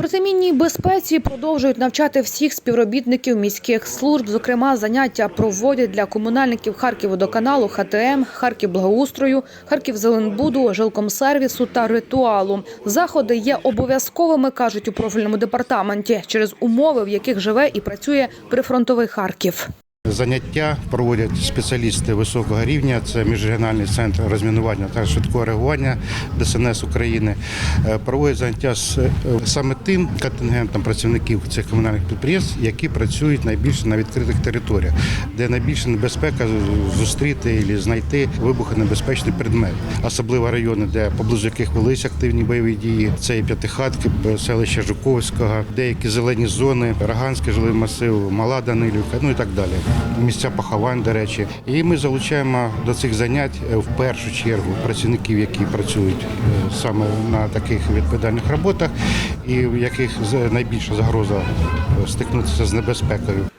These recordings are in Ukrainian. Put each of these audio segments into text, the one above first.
Протимінній безпеці продовжують навчати всіх співробітників міських служб. Зокрема, заняття проводять для комунальників Харківводоканалу, ХТМ, Харківблагоустрою, Харківзеленбуду, Жилкомсервісу та ритуалу. Заходи є обов'язковими, кажуть у профільному департаменті, через умови, в яких живе і працює прифронтовий Харків. Заняття проводять спеціалісти високого рівня. Це міжрегіональний центр розмінування та швидкого реагування ДСНС України. Е, Проводять заняття з е, саме тим контингентом працівників цих комунальних підприємств, які працюють найбільше на відкритих територіях, де найбільша небезпека зустріти і знайти вибухонебезпечний предмет, особливо райони, де поблизу яких велись активні бойові дії. Це і П'ятихатки, селище Жуковського, деякі зелені зони, Роганський жилий масив, Мала Данилівка, ну і так далі. Місця поховань, до речі. І ми залучаємо до цих занять е, в першу чергу працівників, які працюють е, саме на таких відповідальних роботах, і в яких найбільша загроза е, стикнутися з небезпекою.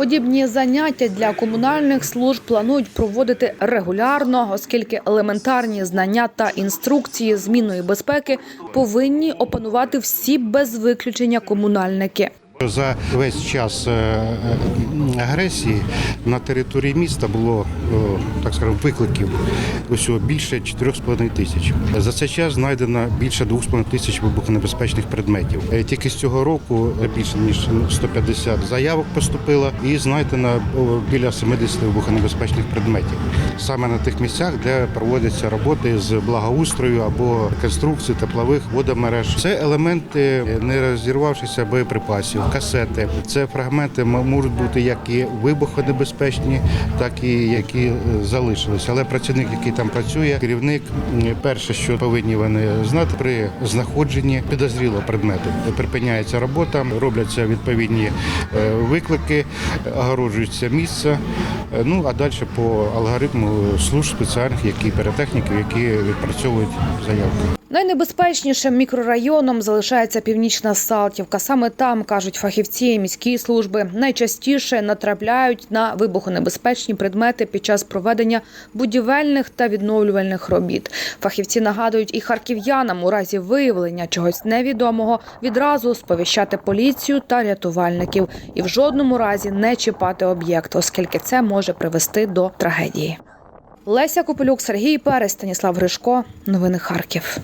Подібні заняття для комунальних служб планують проводити регулярно, оскільки елементарні знання та інструкції змінної безпеки повинні опанувати всі без виключення комунальники. За весь час е, е, агресії на території міста було е, так скажемо викликів усього більше 4,5 тисяч. За цей час знайдено більше 2,5 тисяч вибухонебезпечних предметів. Тільки з цього року більше ніж 150 заявок поступило і знайдено біля 70 вибухонебезпечних предметів. Саме на тих місцях, де проводяться роботи з благоустрою або конструкції теплових водомереж. Це елементи не розірвавшихся боєприпасів, касети. Це фрагменти можуть бути як і вибухонебезпечні, так і які е, залишилися. Але працівник, який там працює, керівник, перше, що повинні вони знати при знаходженні підозрілого предмету. Припиняється робота, робляться відповідні е, виклики, огороджується місце. Е, Ну а далі по алгоритму служб спеціальних, які перетехніків, які відпрацьовують заявки. Найнебезпечнішим мікрорайоном залишається північна Салтівка. Саме там кажуть фахівці міської служби. Найчастіше натрапляють на вибухонебезпечні предмети під час проведення будівельних та відновлювальних робіт. Фахівці нагадують і харків'янам у разі виявлення чогось невідомого відразу сповіщати поліцію та рятувальників і в жодному разі не чіпати об'єкт, оскільки це може привести до трагедії. Леся Копилюк, Сергій Перес, Станіслав Гришко. Новини Харків.